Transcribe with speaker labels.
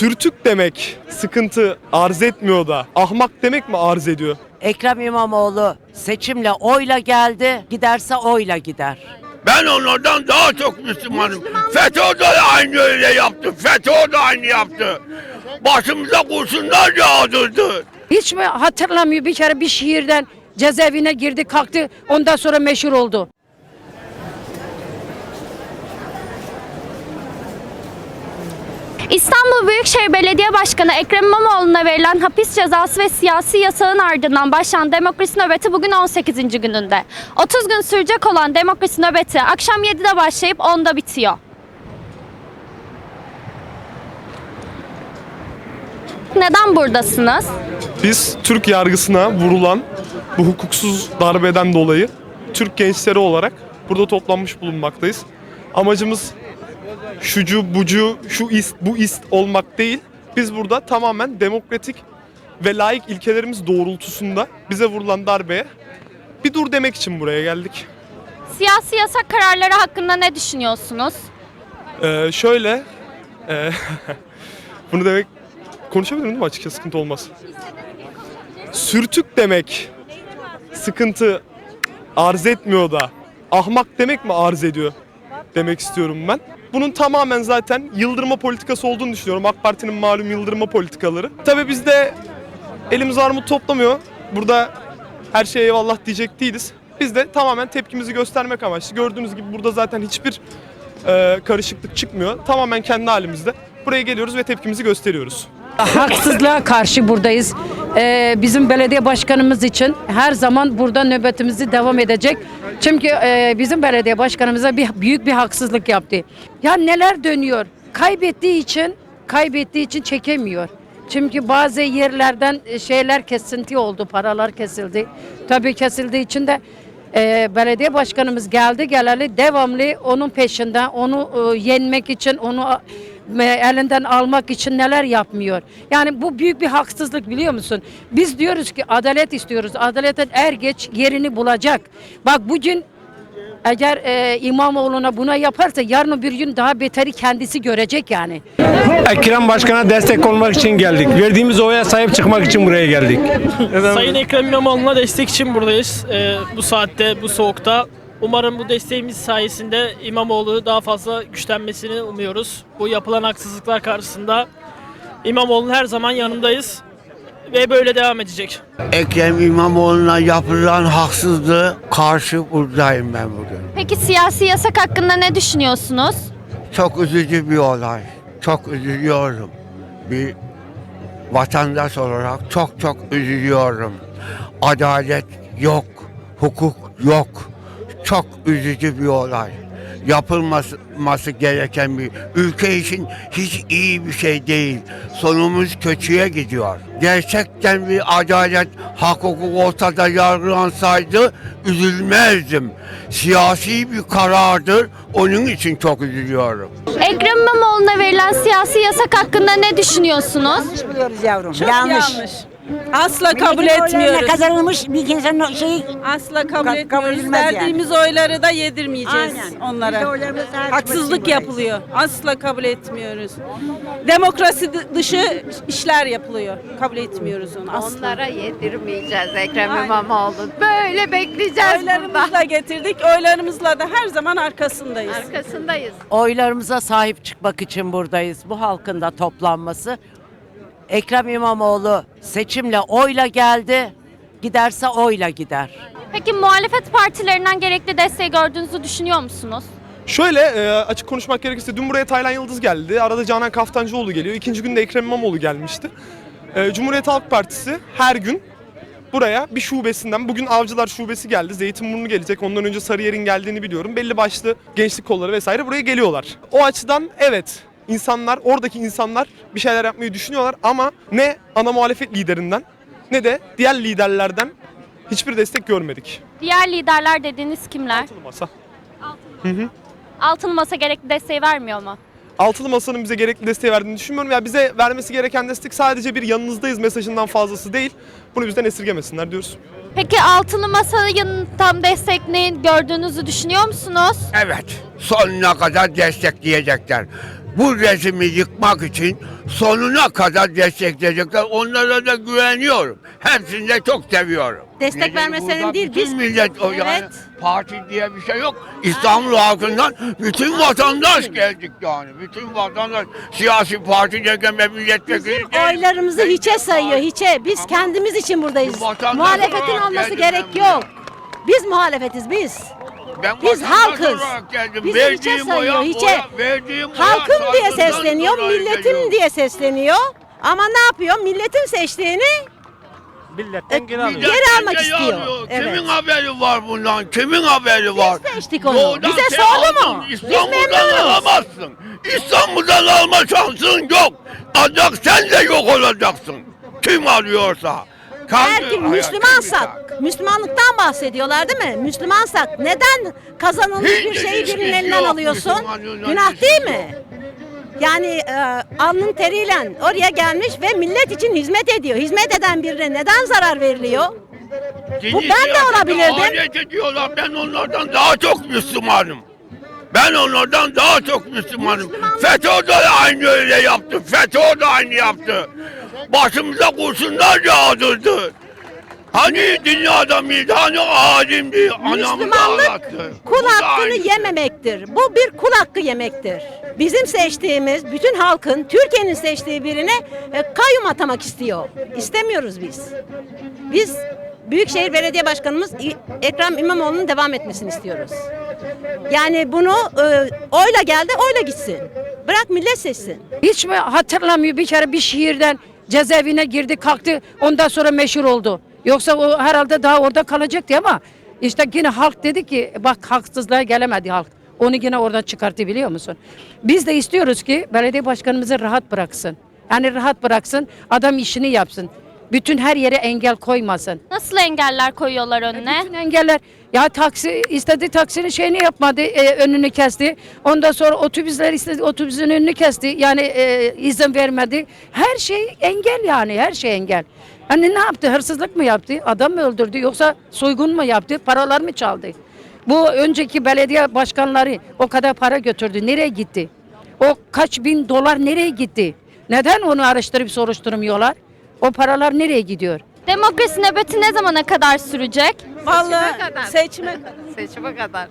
Speaker 1: Sürtük demek sıkıntı arz etmiyor da ahmak demek mi arz ediyor?
Speaker 2: Ekrem İmamoğlu seçimle oyla geldi, giderse oyla gider.
Speaker 3: Ben onlardan daha çok Müslümanım. FETÖ de aynı öyle yaptı. FETÖ de aynı yaptı. Başımıza kurşunlar yağdırdı.
Speaker 4: Hiç mi hatırlamıyor bir kere bir şiirden cezaevine girdi kalktı ondan sonra meşhur oldu.
Speaker 5: İstanbul Büyükşehir Belediye Başkanı Ekrem İmamoğlu'na verilen hapis cezası ve siyasi yasağın ardından başlayan demokrasi nöbeti bugün 18. gününde. 30 gün sürecek olan demokrasi nöbeti akşam 7'de başlayıp 10'da bitiyor. Neden buradasınız?
Speaker 1: Biz Türk yargısına vurulan bu hukuksuz darbeden dolayı Türk gençleri olarak burada toplanmış bulunmaktayız. Amacımız şucu bucu şu ist bu ist olmak değil. Biz burada tamamen demokratik ve layık ilkelerimiz doğrultusunda bize vurulan darbeye bir dur demek için buraya geldik.
Speaker 5: Siyasi yasak kararları hakkında ne düşünüyorsunuz?
Speaker 1: Ee, şöyle e, bunu demek konuşabilirim değil mi açıkça sıkıntı olmaz. Sürtük demek sıkıntı arz etmiyor da ahmak demek mi arz ediyor demek istiyorum ben. Bunun tamamen zaten yıldırma politikası olduğunu düşünüyorum. AK Parti'nin malum yıldırma politikaları. Tabii biz de elimiz armut toplamıyor. Burada her şeye eyvallah diyecek değiliz. Biz de tamamen tepkimizi göstermek amaçlı. Gördüğünüz gibi burada zaten hiçbir e, karışıklık çıkmıyor. Tamamen kendi halimizde. Buraya geliyoruz ve tepkimizi gösteriyoruz.
Speaker 4: Haksızlığa karşı buradayız. Ee, bizim belediye başkanımız için her zaman burada nöbetimizi devam edecek. Çünkü e, bizim belediye başkanımıza bir büyük bir haksızlık yaptı. Ya neler dönüyor? Kaybettiği için, kaybettiği için çekemiyor. Çünkü bazı yerlerden e, şeyler kesinti oldu, paralar kesildi. Tabii kesildiği için de e, belediye başkanımız geldi geleli devamlı onun peşinde, onu e, yenmek için, onu elinden almak için neler yapmıyor. Yani bu büyük bir haksızlık biliyor musun? Biz diyoruz ki adalet istiyoruz. Adaletin er geç yerini bulacak. Bak bugün eğer e, İmamoğlu'na buna yaparsa yarın bir gün daha beteri kendisi görecek yani.
Speaker 6: Ekrem Başkan'a destek olmak için geldik. Verdiğimiz oya sahip çıkmak için buraya geldik.
Speaker 7: Sayın Ekrem İmamoğlu'na destek için buradayız. Ee, bu saatte, bu soğukta. Umarım bu desteğimiz sayesinde İmamoğlu daha fazla güçlenmesini umuyoruz. Bu yapılan haksızlıklar karşısında İmamoğlu'nun her zaman yanındayız ve böyle devam edecek.
Speaker 3: Ekrem İmamoğlu'na yapılan haksızlığı karşı buradayım ben bugün.
Speaker 5: Peki siyasi yasak hakkında ne düşünüyorsunuz?
Speaker 3: Çok üzücü bir olay. Çok üzülüyorum. Bir vatandaş olarak çok çok üzülüyorum. Adalet yok, hukuk yok. Çok üzücü bir olay. Yapılması gereken bir ülke için hiç iyi bir şey değil. Sonumuz kötüye gidiyor. Gerçekten bir adalet, hak hukuk ortada yargılansaydı üzülmezdim. Siyasi bir karardır. Onun için çok üzülüyorum.
Speaker 5: Ekrem İmamoğlu'na verilen siyasi yasak hakkında ne düşünüyorsunuz?
Speaker 8: buluyoruz yavrum.
Speaker 9: Çok
Speaker 8: yanlış.
Speaker 9: yanlış. Asla kabul
Speaker 8: Milletin oylarına
Speaker 9: etmiyoruz.
Speaker 8: Kazanılmış bir insanın şeyi
Speaker 9: Asla kabul
Speaker 8: Ka- kabul
Speaker 9: etmiyoruz.
Speaker 8: edilmez yani.
Speaker 9: Verdiğimiz oyları da yedirmeyeceğiz
Speaker 8: Aynen. Biz de
Speaker 9: onlara.
Speaker 8: oylarımıza sahip çıkmak
Speaker 9: Haksızlık yapılıyor. Asla kabul etmiyoruz. Demokrasi dı- dışı işler yapılıyor. Kabul etmiyoruz onu asla.
Speaker 10: Onlara yedirmeyeceğiz Ekrem İmamoğlu. Böyle bekleyeceğiz burada.
Speaker 9: Oylarımızla getirdik. Oylarımızla da her zaman arkasındayız.
Speaker 10: Arkasındayız.
Speaker 2: Oylarımıza sahip çıkmak için buradayız. Bu halkın da toplanması. Ekrem İmamoğlu seçimle oyla geldi, giderse oyla gider.
Speaker 5: Peki muhalefet partilerinden gerekli desteği gördüğünüzü düşünüyor musunuz?
Speaker 1: Şöyle e, açık konuşmak gerekirse dün buraya Taylan Yıldız geldi. Arada Canan Kaftancıoğlu geliyor. İkinci günde Ekrem İmamoğlu gelmişti. E, Cumhuriyet Halk Partisi her gün buraya bir şubesinden, bugün Avcılar Şubesi geldi. Zeytinburnu gelecek. Ondan önce Sarıyer'in geldiğini biliyorum. Belli başlı gençlik kolları vesaire buraya geliyorlar. O açıdan evet insanlar, oradaki insanlar bir şeyler yapmayı düşünüyorlar ama ne ana muhalefet liderinden ne de diğer liderlerden hiçbir destek görmedik.
Speaker 5: Diğer liderler dediğiniz kimler?
Speaker 1: Altılı masa.
Speaker 5: Altılı Masa gerekli desteği vermiyor mu?
Speaker 1: Altılı Masa'nın bize gerekli desteği verdiğini düşünmüyorum. Ya bize vermesi gereken destek sadece bir yanınızdayız mesajından fazlası değil. Bunu bizden esirgemesinler diyoruz.
Speaker 5: Peki Altılı Masa'nın tam desteklerini gördüğünüzü düşünüyor musunuz?
Speaker 3: Evet, sonuna kadar destekleyecekler. Bu rejimi yıkmak için sonuna kadar destekleyecekler. Onlara da güveniyorum. Hepsini de çok seviyorum.
Speaker 8: Destek vermesenin
Speaker 3: burada?
Speaker 8: değil,
Speaker 3: Bütün
Speaker 8: biz-
Speaker 3: millet o yani
Speaker 8: Evet.
Speaker 3: parti diye bir şey yok. İstanbul halkından bütün vatandaş geldik yani. Bütün vatandaş siyasi parti derken ve milletvekili
Speaker 8: Bizim
Speaker 3: değil.
Speaker 8: oylarımızı hiçe sayıyor, hiçe. Biz kendimiz için buradayız.
Speaker 3: Bu vatandaş
Speaker 8: Muhalefetin
Speaker 3: olarak
Speaker 8: olması
Speaker 3: geldim
Speaker 8: gerek
Speaker 3: ben
Speaker 8: yok. Biz muhalefetiz biz.
Speaker 3: Ben
Speaker 8: Biz halkız.
Speaker 3: geldim.
Speaker 8: Bizi
Speaker 3: Verdiğim
Speaker 8: sayıyor,
Speaker 3: oya-
Speaker 8: hiçe.
Speaker 3: oya- verdiğim oya
Speaker 8: Halkım diye
Speaker 3: saygıdan
Speaker 8: sesleniyor,
Speaker 3: dolayı
Speaker 8: milletim
Speaker 3: geliyorum.
Speaker 8: diye sesleniyor. Ama ne yapıyor? Milletin seçtiğini
Speaker 6: Milletten geri
Speaker 3: Millet
Speaker 8: Geri almak
Speaker 3: bence
Speaker 8: istiyor. Evet.
Speaker 3: Kimin haberi var bundan? Kimin haberi var?
Speaker 8: seçtik onu.
Speaker 3: Doğudan
Speaker 8: Bize
Speaker 3: sen
Speaker 8: sordu
Speaker 3: aldın,
Speaker 8: mu? Biz
Speaker 3: İstanbul'dan
Speaker 8: memnunuz.
Speaker 3: alamazsın. İstanbul'dan alma şansın yok. Ancak sen de yok olacaksın. Kim arıyorsa.
Speaker 8: eğer
Speaker 3: Kandır-
Speaker 8: ki
Speaker 3: Hayır,
Speaker 8: Müslümansak, Müslümanlıktan bahsediyorlar değil mi? Müslümansak neden kazanılmış bir şeyi
Speaker 3: ilişkisi
Speaker 8: birinin elinden alıyorsun? Günah değil
Speaker 3: yok.
Speaker 8: mi? Yani e, alnın teriyle oraya gelmiş ve millet için hizmet ediyor. Hizmet eden birine neden zarar veriliyor? Bu ben de olabilirdim.
Speaker 3: alet ediyorlar. Ben onlardan daha çok Müslümanım. Ben onlardan daha çok Müslümanım. FETÖ de aynı öyle yaptı. FETÖ de aynı yaptı. Başımıza kurşunlar yağdırdı. Hani dinli adamıydı, hani alimdi, anamı da
Speaker 8: Müslümanlık
Speaker 3: ağlattı.
Speaker 8: kul
Speaker 3: Bu da
Speaker 8: hakkını
Speaker 3: aynısı.
Speaker 8: yememektir. Bu bir kul hakkı yemektir. Bizim seçtiğimiz, bütün halkın, Türkiye'nin seçtiği birine e, kayyum atamak istiyor. İstemiyoruz biz. Biz Büyükşehir Belediye Başkanımız İ- Ekrem İmamoğlu'nun devam etmesini istiyoruz. Yani bunu e, oyla geldi, oyla gitsin. Bırak millet seçsin.
Speaker 4: Hiç mi hatırlamıyor bir kere bir şiirden cezaevine girdi kalktı ondan sonra meşhur oldu. Yoksa o herhalde daha orada kalacaktı ama işte yine halk dedi ki bak haksızlığa gelemedi halk. Onu yine oradan çıkarttı biliyor musun? Biz de istiyoruz ki belediye başkanımızı rahat bıraksın. Yani rahat bıraksın adam işini yapsın. Bütün her yere engel koymasın.
Speaker 5: Nasıl engeller koyuyorlar önüne?
Speaker 4: Bütün engeller ya taksi istedi taksinin şeyini yapmadı e, önünü kesti. Ondan sonra otobüsler istedi otobüsün önünü kesti. Yani e, izin vermedi. Her şey engel yani her şey engel. Hani ne yaptı? Hırsızlık mı yaptı? Adam mı öldürdü? Yoksa soygun mu yaptı? Paralar mı çaldı? Bu önceki belediye başkanları o kadar para götürdü. Nereye gitti? O kaç bin dolar nereye gitti? Neden onu araştırıp soruşturmuyorlar? O paralar nereye gidiyor?
Speaker 5: Demokrasi nöbeti ne zamana kadar sürecek?
Speaker 9: Vallahi
Speaker 10: kadar.
Speaker 9: seçime
Speaker 10: Seçime kadar.